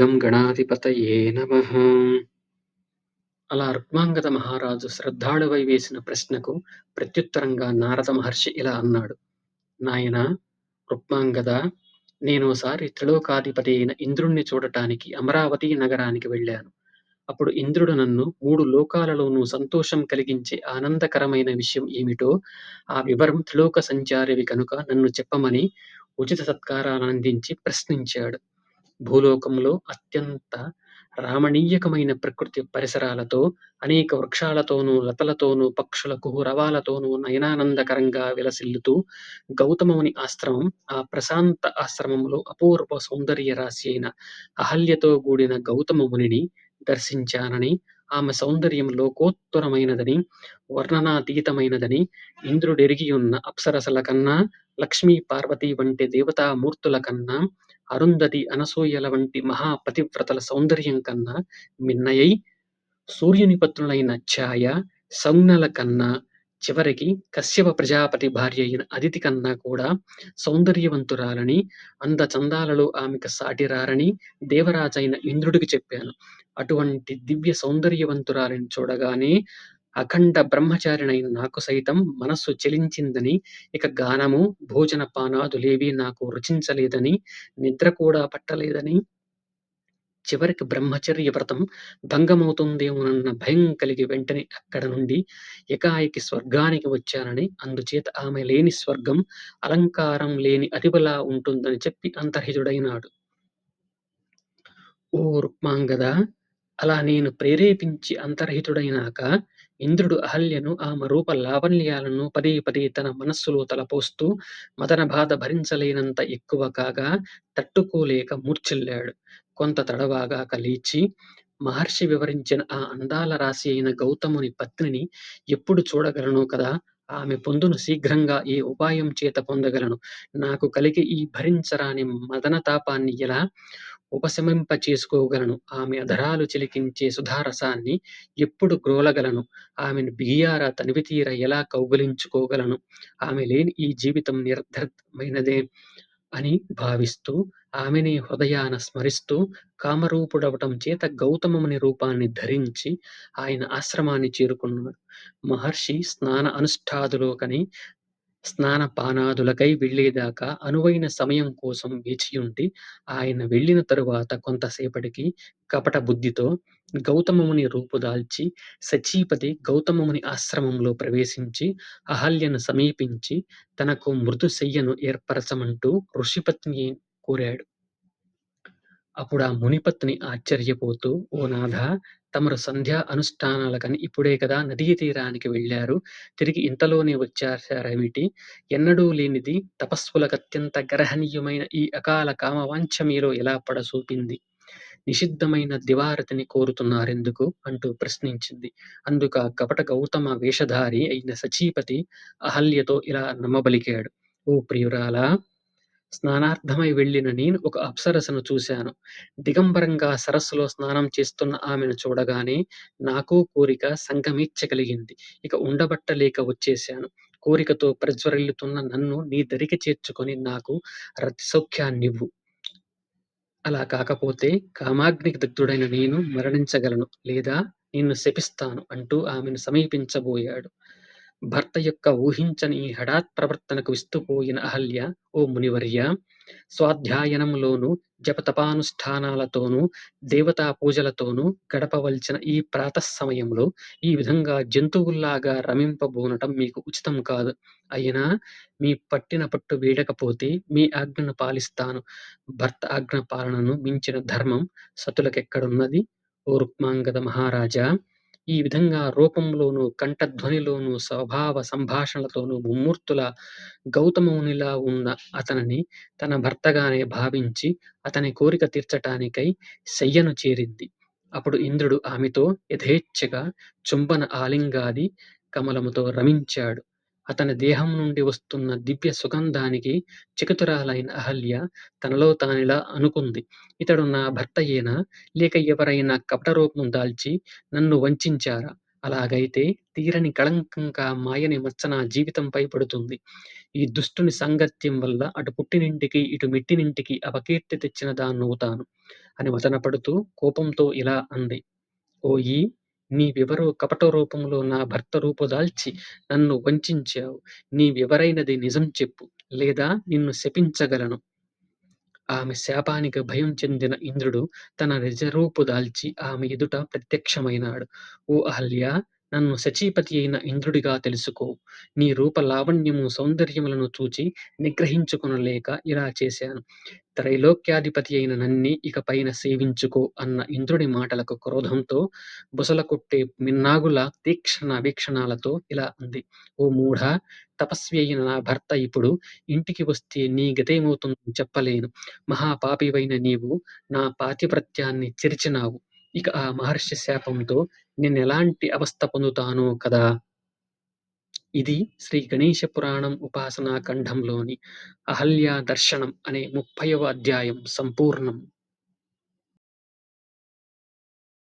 గం గణాధిపతయే నమ. అలా రుక్మాంగద మహారాజు శ్రద్ధాళువై వేసిన ప్రశ్నకు ప్రత్యుత్తరంగా నారద మహర్షి ఇలా అన్నాడు. నాయనా రుక్మాంగద నేనోసారి త్రిలోకాధిపతి అయిన ఇంద్రుణ్ణి చూడటానికి అమరావతి నగరానికి వెళ్ళాను. అప్పుడు ఇంద్రుడు నన్ను మూడు లోకాలలోనూ సంతోషం కలిగించే ఆనందకరమైన విషయం ఏమిటో ఆ వివరం త్రిలోక సంచారివి కనుక నన్ను చెప్పమని ఉచిత సత్కారాలందించి ప్రశ్నించాడు. భూలోకంలో అత్యంత రామణీయకమైన ప్రకృతి పరిసరాలతో అనేక వృక్షాలతోనూ లతలతోనూ పక్షుల కుహురవాలతోనూ నయనానందకరంగా విలసిల్లుతూ గౌతమముని ఆశ్రమం ఆ ప్రశాంత ఆశ్రమంలో అపూర్వ సౌందర్య రాశి అయిన అహల్యతో కూడిన గౌతమమునిని దర్శించానని ఆమె సౌందర్యం లోకోత్తరమైనదని వర్ణనాతీతమైనదని ఇంద్రుడెరిగి ఉన్న అప్సరసల కన్నా లక్ష్మీ పార్వతి వంటి దేవతామూర్తుల కన్నా అరుంధతి అనసూయల వంటి మహాపతివ్రతల సౌందర్యం కన్నా మిన్నయై సూర్యుని పత్నులైన ఛాయ సౌనల కన్నా చివరికి కశ్యప ప్రజాపతి భార్య అయిన అదితి కన్నా కూడా సౌందర్యవంతురాలని అందచందాలలో ఆమెకు సాటిరారని దేవరాజైన ఇంద్రుడికి చెప్పాను. అటువంటి దివ్య సౌందర్యవంతురాలని చూడగానే అఖండ బ్రహ్మచారిణైన నాకు సైతం మనస్సు చెలించిందని ఇక గానము భోజన పానాదులేవీ నాకు రుచించలేదని నిద్ర కూడా పట్టలేదని చివరికి బ్రహ్మచర్య వ్రతం భంగమవుతుందేమోనన్న భయం కలిగి వెంటనే అక్కడ నుండి ఏకాయికి స్వర్గానికి వచ్చానని అందుచేత ఆమె లేని స్వర్గం అలంకారం లేని అతివలా ఉంటుందని చెప్పి అంతర్హితుడైనాడు. ఓ రుక్మాంగద అలా నేను ప్రేరేపించి అంతర్హితుడైనాక ఇంద్రుడు అహల్యను ఆమె రూప లావణ్యాలను పదే పదే తన మనస్సులో తలపోస్తూ మదన బాధ భరించలేనంత ఎక్కువ కాగా తట్టుకోలేక మూర్ఛిల్లాడు. కొంత తడవాగాక లేచి మహర్షి వివరించిన ఆ అందాల రాశి అయిన గౌతముని పత్నిని ఎప్పుడు చూడగలను కదా? ఆమె పొందును శీఘ్రంగా ఏ ఉపాయం చేత పొందగలను? నాకు కలిగి ఈ భరించరాని మదన తాపాన్ని ఎలా? ఉపశమింప చేసుకోగలను. ఆమె అధరాలు చిలికించే సుధారసాన్ని ఎప్పుడు గ్రోలగలను ఆమెను బిగియారా తనివితీర ఎలా కౌగులించుకోగలను? ఆమె లేని ఈ జీవితం నిరర్థమైనదే అని భావిస్తూ ఆమెని హృదయాన స్మరిస్తూ కామరూపుడవటం చేత గౌతమముని రూపాన్ని ధరించి ఆయన ఆశ్రమాన్ని చేరుకున్నాడు. మహర్షి స్నాన అనుష్ఠాదులోకని స్నానపానాదులకై వెళ్ళేదాకా అనువైన సమయం కోసం వేచియుండి ఆయన వెళ్ళిన తరువాత కొంతసేపటికి కపట బుద్ధితో గౌతమముని రూపుదాల్చి సచీపతి గౌతమముని ఆశ్రమంలో ప్రవేశించి అహల్యను సమీపించి తనకు మృదుశయ్యను ఏర్పరచమంటూ ఋషిపత్ని కోరాడు. అప్పుడు ఆ మునిపత్ని ఆశ్చర్యపోతూ ఓ నాథ తమరు సంధ్యా అనుష్ఠానాలకని ఇప్పుడే కదా నదీ తీరానికి వెళ్ళారు. తిరిగి ఇంతలోనే వచ్చారేమిటి ఎన్నడూ లేనిది తపస్సులకత్యంత గ్రహణీయమైన ఈ అకాల కామవాంఛ మీలో ఎలా పడసూపింది నిషిద్ధమైన దివారతిని కోరుతున్నారెందుకు? అంటూ ప్రశ్నించింది. అందుక కపట గౌతమ వేషధారి అయిన సచీపతి అహల్యతో ఇలా నమ్మబలికాడు. ఓ ప్రియురాలా స్నానార్థమై వెళ్ళిన నేను ఒక అప్సరసను చూశాను. దిగంబరంగా సరస్సులో స్నానం చేస్తున్న ఆమెను చూడగానే నాకు కోరిక సంగమీచ్చ కలిగింది ఇక ఉండబట్టలేక వచ్చేశాను. కోరికతో ప్రజ్వరిల్లుతున్న నన్ను నీ దరికి చేర్చుకొని నాకు రతిసౌఖ్యాన్నివ్వు. అలా కాకపోతే కామాగ్నికి దగ్ధుడైన నేను మరణించగలను లేదా నిన్ను శపిస్తాను అంటూ ఆమెను సమీపించబోయాడు. భర్త యొక్క ఊహించని ఈ హఠాత్ ప్రవర్తనకు విస్తుపోయిన అహల్య ఓ మునివర్య స్వాధ్యాయనంలోను జపతపానుష్ఠానాలతోనూ దేవతా పూజలతోనూ గడపవలసిన ఈ ప్రాతఃసమయంలో ఈ విధంగా జంతువుల్లాగా రమింపబోనటం మీకు ఉచితం కాదు. అయినా మీ పట్టిన పట్టు వీడకపోతే మీ ఆజ్ఞను పాలిస్తాను. భర్త ఆజ్ఞ పాలనను మించిన ధర్మం సతులకెక్కడున్నది? ఓ రుక్మాంగద మహారాజా ఈ విధంగా రూపంలోనూ కంఠధ్వనిలోను స్వభావ సంభాషణలతోనూ ముమ్మూర్తుల గౌతమునిలా ఉన్న అతనిని తన భర్తగానే భావించి అతని కోరిక తీర్చటానికై శయ్యను చేరింది. అప్పుడు ఇంద్రుడు ఆమెతో యథేచ్ఛగా చుంబన ఆలింగాది కమలముతో రమించాడు. అతని దేహం నుండి వస్తున్న దివ్య సుగంధానికి చికితురాలైన అహల్య తనలో తానిలా అనుకుంది ఇతడు నా భర్తయేనా లేక ఎవరైనా కపట రూపం దాల్చి నన్ను వంచారా అలాగైతే తీరని కళంకంగా మాయని మచ్చ నా జీవితంపై పడుతుంది. ఈ దుష్టుని సాంగత్యం వల్ల అటు పుట్టినింటికి, ఇటు మెట్టినింటికి అపకీర్తి తెచ్చిన దాన్నవుతాను" అని మథనపడుతూ కోపంతో ఇలా అంది. ఓయి! నీవెవరో కపట రూపంలో నా భర్త రూపు దాల్చి నన్ను వంచించావు. నీవెవరైనది నిజం చెప్పు, లేదా నిన్ను శపించగలను. ఆమె శాపానికి భయం చెందిన ఇంద్రుడు తన నిజరూపు దాల్చి ఆమె ఎదుట ప్రత్యక్షమైనాడు. ఓ అహల్యా! నన్ను శచీపతి అయిన ఇంద్రుడిగా తెలుసుకో. నీ రూప లావణ్యము, సౌందర్యములను చూచి నిగ్రహించుకొనలేక ఇలా చేశాను. త్రైలోక్యాధిపతి అయిన నన్ని ఇక పైన సేవించుకో అన్న ఇంద్రుడి మాటలకు క్రోధంతో బుసల కొట్టే మిన్నాగుల తీక్షణ వీక్షణాలతో ఇలా అంది. ఓ మూఢ తపస్వి అయిన నా భర్త ఇప్పుడు ఇంటికి వస్తే నీ గతేమవుతుందో చెప్పలేను. మహాపాపివైన నీవు నా పాతివ్రత్యాన్ని చెరిచినావు. ఇక ఆ మహర్షి శాపంతో నేను ఎలాంటి అవస్థ పొందుతానో కదా! ఇది శ్రీ గణేశ పురాణం ఉపాసనా ఖండంలోని అహల్యా దర్శనం అనే ముప్పైవ అధ్యాయం సంపూర్ణం.